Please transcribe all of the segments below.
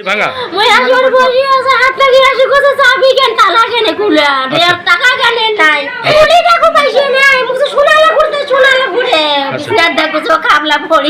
ভাঙা। মই আসর বসি আছে হাত লাগি আসি কোথায় চাবি কেন তালা কেনে খুলে দেড় টাকা কেনে নাই কুড়ি টাকা পয়সা নাই মুখে শোনালে করতে শোনালে ঘুরে বিছনার দেখো তো খাবলা পড়ি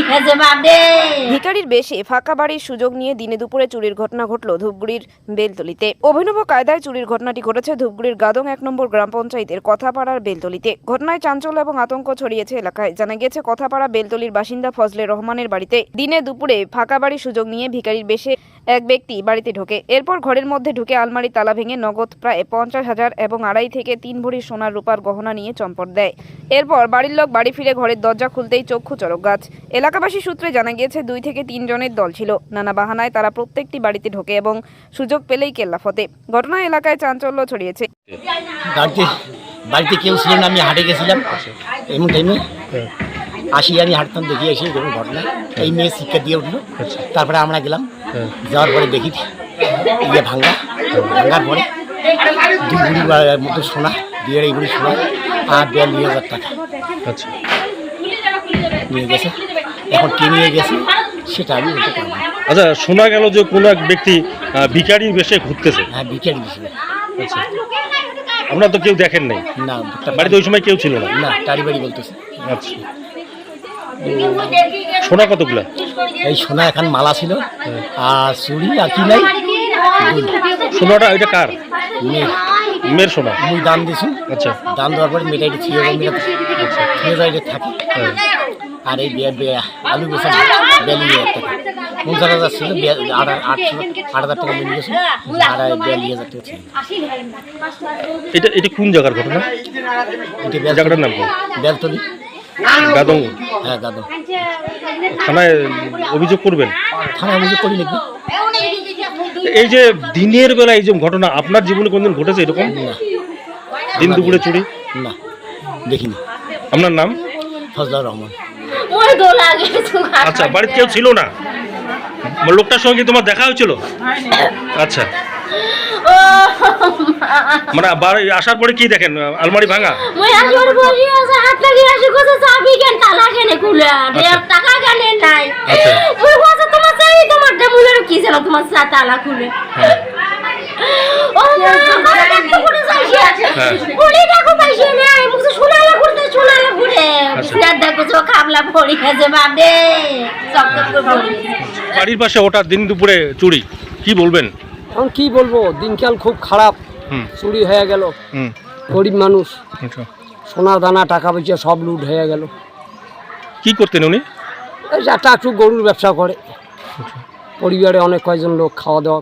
গেছে বাপরে ভিকারির বেশে ফাঁকা বাড়ির সুযোগ নিয়ে দিনে দুপুরে চুরির ঘটনা ঘটল ধূপগুড়ির বেলতলিতে। অভিনব কায়দায় চুরির ঘটনাটি ঘটেছে ধূপগুড়ির গাদং এক নম্বর গ্রাম পঞ্চায়েতের কথাপাড়ার বেলতলিতে। ঘটনায় চাঞ্চল্য এবং আতঙ্ক ছড়িয়েছে এলাকায়। জানা গেছে কথাপাড়া বেলতলির বাসিন্দা ফজলে রহমানের বাড়িতে দিনে দুপুরে ফাঁকা বাড়ির সুযোগ নিয়ে ভিকারির বেশে এক ব্যক্তি বাড়িতে ঢোকে। এরপর ঘরের মধ্যে ঢুকে আলমারি তালা ভেঙে নগদ প্রায় পঞ্চাশ হাজার এবং আড়াই থেকে তিন ভরি সোনার রূপার গহনা নিয়ে চম্পট দেয়। এরপর বাড়ির লোক বাড়ি ফিরে ঘরের দরজা খুলতেই চক্ষু চড়ক গাছ। এলাকাবাসী সূত্রে জানা গিয়েছে দুই থেকে তিন জনের দল ছিল। নানা বাহানায় তারা প্রত্যেকটি বাড়িতে ঢোকে এবং সুযোগ পেলেই কেল্লাফতে। ঘটনা এলাকায় চাঞ্চল্য ছড়িয়েছে। বাড়িতে বাড়িতে কেউ ছিলেন না আমি হাটে গেছিলাম। এমন টাইমে আসি আমি হাঁটতাম দেখি এসে এরকম ঘটনা। এই মেয়ে শিক্ষা দিয়ে উঠল। তারপরে আমরা গেলাম। যাওয়ার পরে দেখি ইয়ে ভাঙ্গা ভাঙ্গার পরে দুই বুড়ি মতো সোনা দুই আড়াই বুড়ি সোনা আর বিয়াল্লিশ হাজার টাকা। আচ্ছা। নিয়ে গেছে। এখন কে নিয়ে গেছে সেটা আমি বলতে পারব আচ্ছা শোনা গেল যে কোনো এক ব্যক্তি ভিখারির বেশে ঘুরতেছে। হ্যাঁ গেছিল আচ্ছা। আপনারা তো কেউ দেখেন নাই। না বাড়িতে ওই সময় কেউ ছিল না। না টাড়ি বাড়ি বলতেছে। আচ্ছা। সোনা কতগুলা? এই সোনা এখন মালা ছিল আর চুড়ি আর কি নাই? সোনাটা ওইটা কার? মেয়ে মেয়ের সোনা মুই দাম দিছি। আচ্ছা। দাম দেওয়ার পরে মেয়েটা এটা থিয়ে যাবে মেয়েটা থিয়ে থাকে। হ্যাঁ। আর এই আলু গেছে টাকা পঞ্চাশ হাজার ছিল আট হাজার টাকা মিলে গেছে। আর বিয়াল্লিশ হাজার টাকা ছিল এটা এটা কোন জায়গার ঘটনা? এটা জায়গাটার নাম বেলতলি গাদং। হ্যাঁ গাদম থানায় অভিযোগ করবেন? থানা অভিযোগ করি নাকি? এই যে দিনের বেলা এই যে ঘটনা আপনার জীবনে কোনদিন ঘটেছে এরকম? না। দিন দুপুরে চুরি? না। দেখিনি। আপনার নাম? ফজলার রহমান। ওই দোলা গেছে আচ্ছা বাড়িতে। কেউ ছিল না? লোকটার সঙ্গে তোমার দেখা হয়েছিল? আচ্ছা। মানে বাড়ি আসার পরে কি দেখেন? আলমারি ভাঙা? মই আসর বসি আছে হাত লাগি আসি কোথায় চাবি কেন? তালা কেনে খুলে দেড় টাকা কেনে নাই? আচ্ছা। মই তোমার চাবি তোমার ডেমুলের কি জানো তোমার চা তালা খুলে। ও মা আছে হ্যাঁ। পড়ি গেছে পড়ি বাড়ির পাশে ওটা দিন দুপুরে চুরি কি বলবেন? এখন কি বলব দিনকাল খুব খারাপ চুরি হয়ে গেল। গরিব মানুষ আচ্ছা। সোনা দানা টাকা পয়সা সব লুট হয়ে গেল। কি করতেন উনি? একটা একটু গরুর ব্যবসা করে। পরিবারে অনেক কয়জন লোক খাওয়া দাওয়া